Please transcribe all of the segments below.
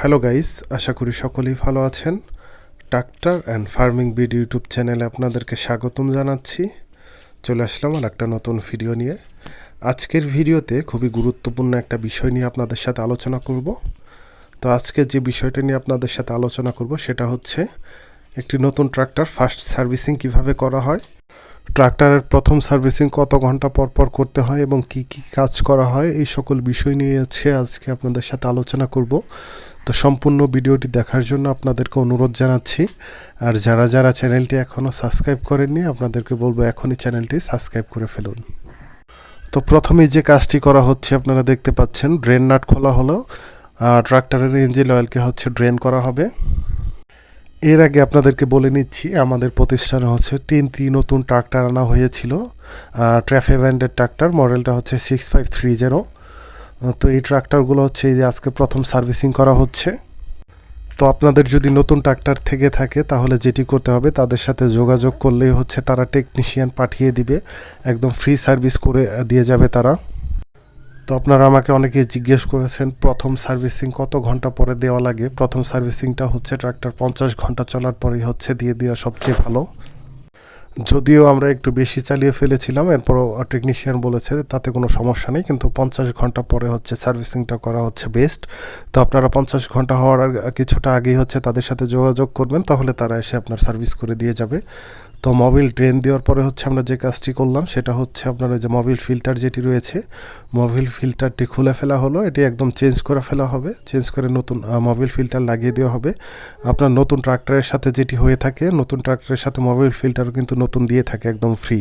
Hello guys আশা করি সকলেই ভালো আছেন। Tractor and farming bid YouTube চ্যানেলে আপনাদেরকে স্বাগতম জানাচ্ছি। চলে আসলাম আর একটা নতুন ভিডিও নিয়ে। আজকের ভিডিওতে খুবই গুরুত্বপূর্ণ একটা বিষয় নিয়ে আপনাদের সাথে আলোচনা করব। তো আজকে যে বিষয়টা নিয়ে আপনাদের সাথে আলোচনা করব, সেটা হচ্ছে একটি নতুন ট্রাক্টর ফার্স্ট সার্ভিসিং কীভাবে করা হয় ট্রাক্টরের প্রথম সার্ভিসিং কত ঘণ্টা পর পর করতে হয় এবং কি কি কাজ করা হয়, এই সকল বিষয় নিয়ে হচ্ছে আজকে আপনাদের সাথে আলোচনা করব। তো সম্পূর্ণ ভিডিওটি দেখার জন্য আপনাদেরকে অনুরোধ জানাচ্ছি। আর যারা যারা চ্যানেলটি এখনও সাবস্ক্রাইব করেননি, আপনাদেরকে বলব এখনই চ্যানেলটি সাবস্ক্রাইব করে ফেলুন। তো প্রথমে যে কাজটি করা হচ্ছে, আপনারা দেখতে পাচ্ছেন, ড্রেন নাট খোলা হলো। ট্রাক্টরের ইঞ্জিন অয়েলকে হচ্ছে ড্রেন করা হবে। এর আগে আপনাদেরকে বলে নিচ্ছি, আমাদের প্রতিষ্ঠানে হচ্ছে তিনটি নতুন ট্রাক্টর আনা হয়েছিল। ট্র্যাফে ব্যান্ডের ট্রাক্টর, মডেলটা হচ্ছে সিক্স ফাইভ থ্রি জিরো তো এই ট্রাক্টরগুলো হচ্ছে এই যে আজকে প্রথম সার্ভিসিং করা হচ্ছে। তো আপনাদের যদি নতুন ট্রাক্টর থেকে থাকে, তাহলে যেটি করতে হবে, তাদের সাথে যোগাযোগ করলেই হচ্ছে তারা টেকনিশিয়ান পাঠিয়ে দিবে। একদম ফ্রি সার্ভিস করে দিয়ে যাবে তারা। তো আপনারা আমাকে অনেকে জিজ্ঞেস করেছেন, প্রথম সার্ভিসিং কত ঘণ্টা পরে দেওয়া লাগে? প্রথম সার্ভিসিংটা হচ্ছে ট্রাক্টর পঞ্চাশ ঘণ্টা চলার পরেই হচ্ছে দিয়ে দেওয়া সবচেয়ে ভালো। যদিও আমরা একটু বেশি চালিয়ে ফেলেছিলাম এরপর টেকনিশিয়ান বলেছে তাতে কোনো সমস্যা নেই, কিন্তু পঞ্চাশ ঘণ্টা পরে হচ্ছে সার্ভিসিংটা করা হচ্ছে বেস্ট তো আপনারা পঞ্চাশ ঘণ্টা হওয়ার কিছুটা আগেই হচ্ছে তাদের সাথে যোগাযোগ করবেন, তাহলে তারা এসে আপনার সার্ভিস করে দিয়ে যাবে। তো মোবিল ড্রেন দেওয়ার পরে হচ্ছে আমরা যে কাজটি করলাম, সেটা হচ্ছে আপনার যে মোবিল ফিল্টার যেটি রয়েছে মোবিল ফিল্টারটি খুলে ফেলা হলো। এটি একদম চেঞ্জ করে ফেলা হবে চেঞ্জ করে নতুন মোবিল ফিল্টার লাগিয়ে দেওয়া হবে। আপনার নতুন ট্রাক্টরের সাথে যেটি হয়ে থাকে, নতুন ট্রাক্টরের সাথে মোবিল ফিল্টারও কিন্তু নতুন দিয়ে থাকে, একদম ফ্রি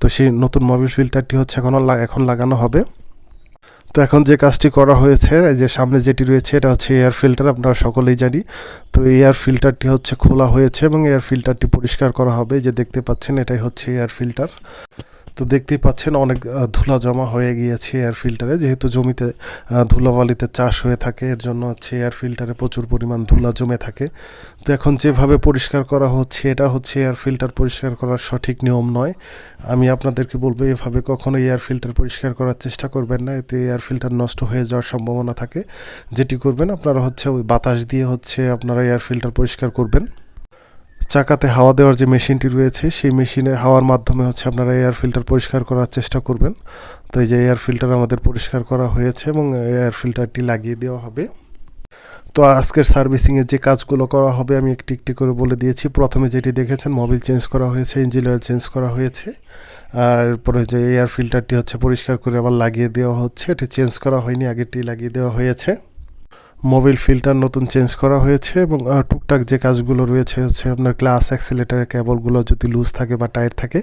তো সেই নতুন মোবিল ফিল্টারটি হচ্ছে এখন এখন লাগানো হবে। তো এখন যে কাজটি করা হয়েছে যে সামনে যেটি রয়েছে, এটা হচ্ছে এয়ার ফিল্টার আপনারা সকলেই জানি। তো এয়ার ফিল্টারটি হচ্ছে খোলা হয়েছে এবং এয়ার ফিল্টারটি পরিষ্কার করা হবে। যে দেখতে পাচ্ছেন, এটাই হচ্ছে এয়ার ফিল্টার তো দেখতেই পাচ্ছেন অনেক ধুলা জমা হয়ে গিয়েছে এয়ার ফিল্টারে যেহেতু জমিতে ধুলাবালিতে চাষ হয়ে থাকে, এর জন্য হচ্ছে এয়ার ফিল্টারে প্রচুর পরিমাণ ধুলা জমে থাকে। তো এখন যেভাবে পরিষ্কার করা হচ্ছে, এটা হচ্ছে এয়ার ফিল্টার পরিষ্কার করার সঠিক নিয়ম নয়। আমি আপনাদেরকে বলব, এভাবে কখনো এয়ার ফিল্টার পরিষ্কার করার চেষ্টা করবেন না। এতে এয়ার ফিল্টার নষ্ট হয়ে যাওয়ার সম্ভাবনা থাকে। যেটি করবেন, আপনারা হচ্ছে ওই বাতাস দিয়ে হচ্ছে আপনারা এয়ার ফিল্টার পরিষ্কার করবেন। চাকাতে হাওয়া দেওয়ার যে মেশিনটি রয়েছে, সেই মেশিনের হাওয়ার মাধ্যমে হচ্ছে আপনারা এয়ার ফিল্টার পরিষ্কার করার চেষ্টা করবেন। তো এই যে এয়ার ফিল্টার আমাদের পরিষ্কার করা হয়েছে এবং এয়ার ফিল্টারটি লাগিয়ে দেওয়া হবে। তো আজকের সার্ভিসিংয়ের যে কাজগুলো করা হবে, আমি একটি একটি করে বলে দিয়েছি। প্রথমে যেটি দেখেছেন মোবিল চেঞ্জ করা হয়েছে ইঞ্জিন অয়েল চেঞ্জ করা হয়েছে। আর এরপরে যে এয়ার ফিল্টারটি হচ্ছে পরিষ্কার করে আবার লাগিয়ে দেওয়া হচ্ছে, এটি চেঞ্জ করা হয়নি, আগেরটি লাগিয়ে দেওয়া হয়েছে। মোবিল ফিল্টার নতুন চেঞ্জ করা হয়েছে এবং টুকটাক যে কাজগুলো রয়েছে হচ্ছে আপনার গ্লাস অ্যাক্সিলেটারের কেবলগুলো যদি লুজ থাকে বা টায়ার থাকে,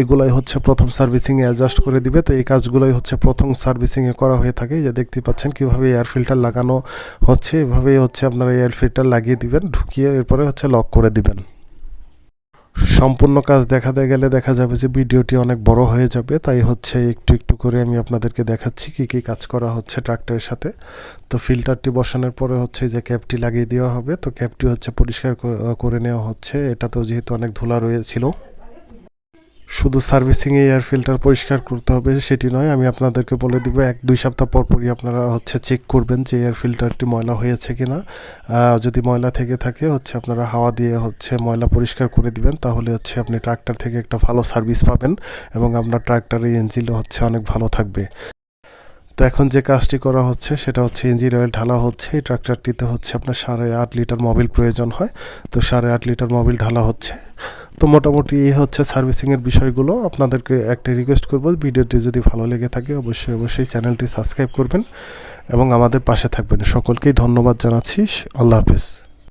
এগুলোই হচ্ছে প্রথম সার্ভিসিংয়ে অ্যাডজাস্ট করে দিবে। তো এই কাজগুলোই হচ্ছে প্রথম সার্ভিসিংয়ে করা হয়ে থাকে। যে দেখতে পাচ্ছেন কীভাবে এয়ার ফিল্টার লাগানো হচ্ছে, এভাবেই হচ্ছে আপনারা এয়ার ফিল্টার লাগিয়ে দিবেন, ঢুকিয়ে এরপরে হচ্ছে লক করে দিবেন। সম্পূর্ণ কাজ দেখাতে গেলে দেখা যাবে যে ভিডিওটি অনেক বড় হয়ে যাবে। তাই হচ্ছে একটু একটু করে আমি আপনাদেরকে দেখাচ্ছি কি কি কাজ করা হচ্ছে ট্রাক্টরের সাথে। তো ফিল্টারটি বসানোর পরে হচ্ছে যে ক্যাপটি লাগিয়ে দেওয়া হবে। তো ক্যাপটি হচ্ছে পরিষ্কার করে নেওয়া হচ্ছে। এটা তো যেহেতু অনেক ধুলা রয়েছিল শুধু সার্ভিসিংয়ে এয়ার ফিল্টার পরিষ্কার করতে হবে সেটি নয়, আমি আপনাদেরকে বলে দিব এক, দুই সপ্তাহ পর পরই আপনারা হচ্ছে চেক করবেন যে এয়ার ফিল্টারটি ময়লা হয়েছে কি না যদি ময়লা থেকে থাকে, হচ্ছে আপনারা হাওয়া দিয়ে হচ্ছে ময়লা পরিষ্কার করে দিবেন, তাহলে হচ্ছে আপনি ট্রাক্টর থেকে একটা ভালো সার্ভিস পাবেন এবং আপনার ট্রাক্টরের ইঞ্জিনও হচ্ছে অনেক ভালো থাকবে। তো এখন যে কাজটি করা হচ্ছে, সেটা হচ্ছে ইঞ্জিন অয়েল ঢালা হচ্ছে, এই ট্রাক্টরটিতে হচ্ছে আপনার সাড়ে আট লিটার মোবিল প্রয়োজন হয়। তো সাড়ে আট লিটার মোবিল ঢালা হচ্ছে। তো মোটামুটি এই হচ্ছে সার্ভিসিংয়ের বিষয়গুলো। আপনাদেরকে একটা রিকোয়েস্ট করব, ভিডিওটি যদি ভালো লেগে থাকে অবশ্যই অবশ্যই চ্যানেলটি সাবস্ক্রাইব করবেন এবং আমাদের পাশে থাকবেন। সকলকেই ধন্যবাদ জানাচ্ছি। আল্লাহ হাফিজ।